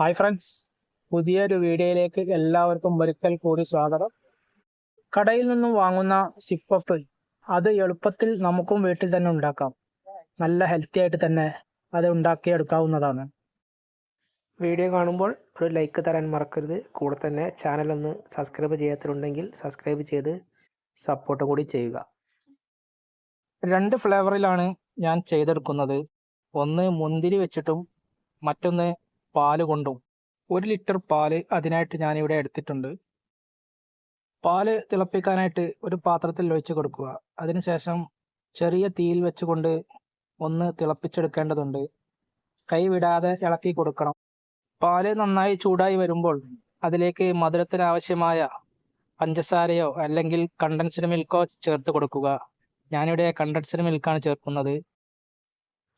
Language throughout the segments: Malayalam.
ഹായ് ഫ്രണ്ട്സ് പുതിയൊരു വീഡിയോയിലേക്ക് എല്ലാവർക്കും ഒരിക്കൽ കൂടി സ്വാഗതം. കടയിൽ നിന്നും വാങ്ങുന്ന സിപ്പപ്പ് അത് എളുപ്പത്തിൽ നമുക്കും വീട്ടിൽ തന്നെ ഉണ്ടാക്കാം. നല്ല ഹെൽത്തി ആയിട്ട് തന്നെ അത് ഉണ്ടാക്കിയെടുക്കാവുന്നതാണ്. വീഡിയോ കാണുമ്പോൾ ഒരു ലൈക്ക് തരാൻ മറക്കരുത്. കൂടെ തന്നെ ചാനൽ ഒന്ന് സബ്സ്ക്രൈബ് ചെയ്യാത്തിട്ടുണ്ടെങ്കിൽ സബ്സ്ക്രൈബ് ചെയ്ത് സപ്പോർട്ട് കൂടി ചെയ്യുക. രണ്ട് ഫ്ലേവറിലാണ് ഞാൻ ചെയ്തെടുക്കുന്നത്. ഒന്ന് മുന്തിരി വെച്ചിട്ടും മറ്റൊന്ന് പാൽ കൊണ്ടും ഒരു ലിറ്റർ പാൽ അതിനായിട്ട് ഞാനിവിടെ എടുത്തിട്ടുണ്ട്. പാൽ തിളപ്പിക്കാനായിട്ട് ഒരു പാത്രത്തിൽ ഒഴിച്ച് കൊടുക്കുക. അതിനുശേഷം ചെറിയ തീയിൽ വെച്ചുകൊണ്ട് ഒന്ന് തിളപ്പിച്ചെടുക്കേണ്ടതുണ്ട്. കൈവിടാതെ ഇളക്കി കൊടുക്കണം. പാൽ നന്നായി ചൂടായി വരുമ്പോൾ അതിലേക്ക് മധുരത്തിന് ആവശ്യമായ പഞ്ചസാരയോ അല്ലെങ്കിൽ കണ്ടൻസ്ഡ് മിൽക്കോ ചേർത്ത് കൊടുക്കുക. ഞാനിവിടെ കണ്ടൻസ്ഡ് മിൽക്കാണ് ചേർക്കുന്നത്.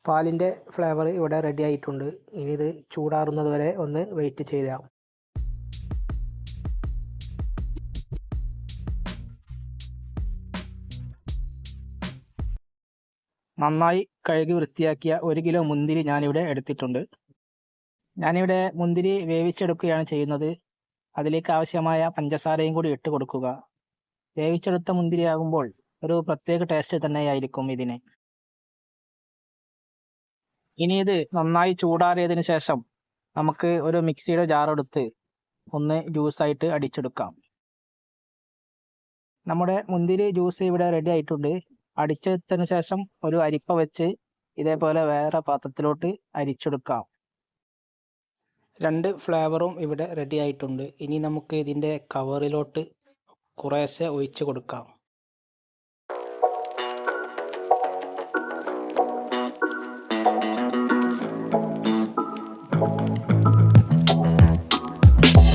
പാലിന്റെ ഫ്ലേവർ ഇവിടെ റെഡി ആയിട്ടുണ്ട്. ഇനി ഇത് ചൂടാറുന്നത് വരെ ഒന്ന് വെയിറ്റ് ചെയ്യാം നന്നായി കഴുകി വൃത്തിയാക്കിയ ഒരു കിലോ മുന്തിരി ഞാനിവിടെ എടുത്തിട്ടുണ്ട്. ഞാനിവിടെ മുന്തിരി വേവിച്ചെടുക്കുകയാണ് ചെയ്യുന്നത്. അതിലേക്ക് ആവശ്യമായ പഞ്ചസാരയും കൂടി ഇട്ട് കൊടുക്കുക. വേവിച്ചെടുത്ത മുന്തിരിയാകുമ്പോൾ ഒരു പ്രത്യേക ടേസ്റ്റ് തന്നെയായിരിക്കും ഇതിന്. ഇനി ഇത് നന്നായി ചൂടാറിയതിന് ശേഷം നമുക്ക് ഒരു മിക്സിയുടെ ജാർ എടുത്ത് ഒന്ന് ജ്യൂസായിട്ട് അടിച്ചെടുക്കാം. നമ്മുടെ മുന്തിരി ജ്യൂസ് ഇവിടെ റെഡി ആയിട്ടുണ്ട്. അടിച്ചെടുത്തതിന് ശേഷം ഒരു അരിപ്പ വെച്ച് ഇതേപോലെ വേറെ പാത്രത്തിലോട്ട് അരിച്ചെടുക്കാം. രണ്ട് ഫ്ലേവറും ഇവിടെ റെഡി ആയിട്ടുണ്ട്. ഇനി നമുക്ക് ഇതിന്റെ കവറിലോട്ട് കുറേശ്ശെ ഒഴിച്ച് കൊടുക്കാം. Bye.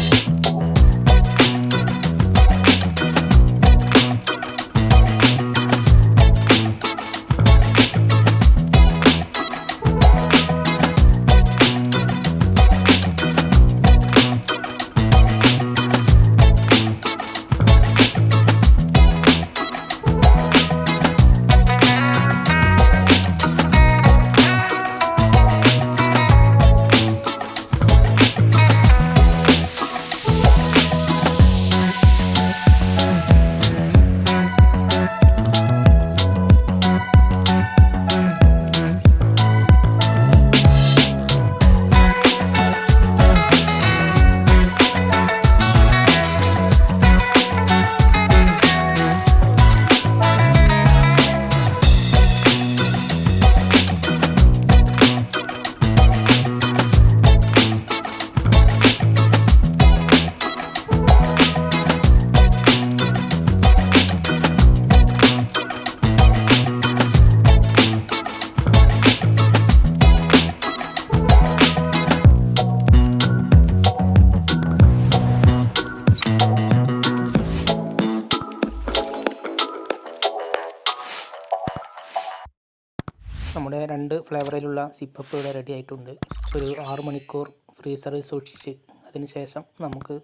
നമ്മുടെ രണ്ട് ഫ്ലേവറിലുള്ള സിപ്പപ്പ് ഇവിടെ റെഡി ആയിട്ടുണ്ട്. ഒരു ആറ് മണിക്കൂർ ഫ്രീസറിൽ സൂക്ഷിച്ച്. അതിന് ശേഷം നമുക്ക്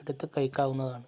എടുത്ത് കഴിക്കാവുന്നതാണ്.